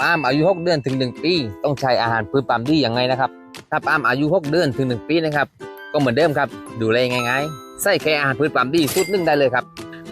ปาล์มอายุ 6 เดือนถึง 1 ปี ต้องใช้อาหารพืชปาล์มดียังไงนะครับ ถ้าปาล์มอายุ 6 เดือนถึง 1 ปีนะครับ ก็เหมือนเดิมครับ ดูแลง่ายๆใส่แค่อาหารพืชปาล์มดีสูตรหนึ่งได้เลยครับ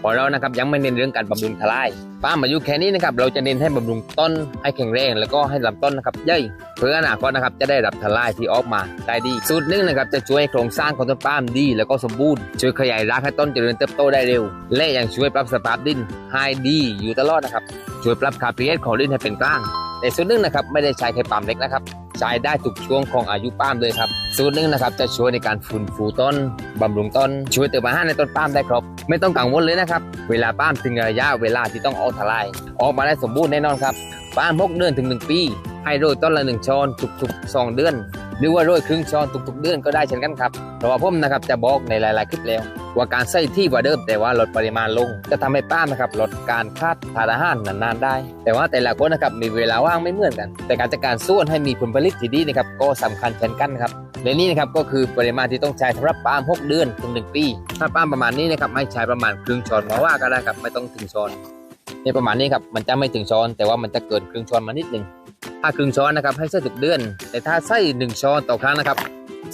เพอเรานะครับยังไม่เน้นเรื่องการบำรุงทลายป้าล์มอายุแค่นี้นะครับเราจะเน้นให้บำรุงต้นให้แข็งแรง แล้วก็ให้ลำต้นนะครับใหญ่เพื่ออนาคตนะครับจะได้รับทลายที่ออกมาได้ดีสูตรหนึ่งนะครับจะช่วยโครงสร้างของต้นปาล์มดี แล้วก็สมบูรณ์ช่วยขยายรากให้ต้นเจริญเติบโตได้เร็ว และยังช่วยปรับสภาพดินให้ดีอยู่ตลอดนะครับช่วยปรับคาพีเอสของดินให้เป็นกลางแต่สูตรหนึ่งนะครับไม่ได้ใช้แค่ปาล์มเล็กนะครับ ใช้ได้ทุกช่วงของอายุปาล์มเลยครับ สูตรหนึ่งนะครับจะช่วยในการฟื้นฟูต้นบำรุงต้น ช่วยเติมอาหารในต้นปาล์มได้ครบไม่ต้องกังวลเลยนะครับ เวลาปาล์มถึงระยะเวลาที่ต้องออกทลาย ออกมาได้สมบูรณ์แน่นอนครับปาล์ม6เดือนถึง 1 ปี ให้โรยต้นละ1ช้อนทุกๆ2เดือน หรือว่าโรยครึ่งช้อนทุกๆเดือนก็ได้เช่นกันครับเพราะว่าผมนะครับจะบอกในหลาย ๆ คลิปแล้ว ว่าการใส่ที่กว่าเดิม แต่ว่าลดปริมาณลง จะทำให้ป้ามนะครับลดการคาดทานอาหารนานๆได้ แต่ว่าแต่ละคนนะครับมีเวลาว่างไม่เหมือนกัน แต่การจัดการส่วนให้มีผลผลิตที่ดีนะครับก็สำคัญเช่นกันครับและนี่นะครับก็คือปริมาณที่ต้องใช้สำหรับปาล์ม6เดือนถึง1ปี ถ้าปาล์มประมาณนี้นะครับไม่ใช้ประมาณครึ่งช้อนมาว่าก็ได้ครับไม่ต้องถึงช้อนในประมาณนี้ครับมันจะไม่ถึงช้อน แต่ว่ามันจะเกินครึ่งช้อนมานิดหนึ่งถ้าครึ่งช้อนนะครับให้ใส่ทุกเดือน แต่ถ้าใส่หนึ่งช้อนต่อครั้งนะครับ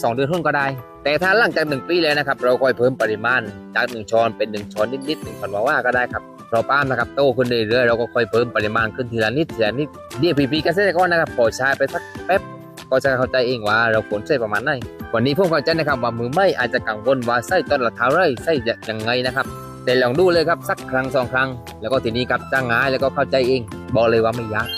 สองเดือนครึ่งก็ได้ แต่ถ้าหลังจากหนึ่งปีแล้วนะครับ เราก็ให้เพิ่มปริมาณจากหนึ่งช้อนเป็นหนึ่งช้อนนิดๆหนึ่งช้อนว่าว่าก็ได้ครับเราป้ามนะครับโตขึ้นเรื่อยๆเราก็ค่อยเพิ่มปริมาณขึ้นทีละนิดทีละนิดเดียวพี่ๆเกษตรกรนะครับพอใช้ไปสักแป๊บก็จะเข้าใจเองว่าเราควรใช้ประมาณไหนวันนี้ผมเข้าใจนะครับว่ามือไม่อาจจะกังวลว่าใส่ต้นละเท่าไรใส่ยังไงนะครับแต่ลองดูเลยครับสักครั้งสองครั้ง แล้วก็ทีนี้ครับจ้างงายแล้วก็เข้าใจเอง บอกเลยว่าไม่ยาก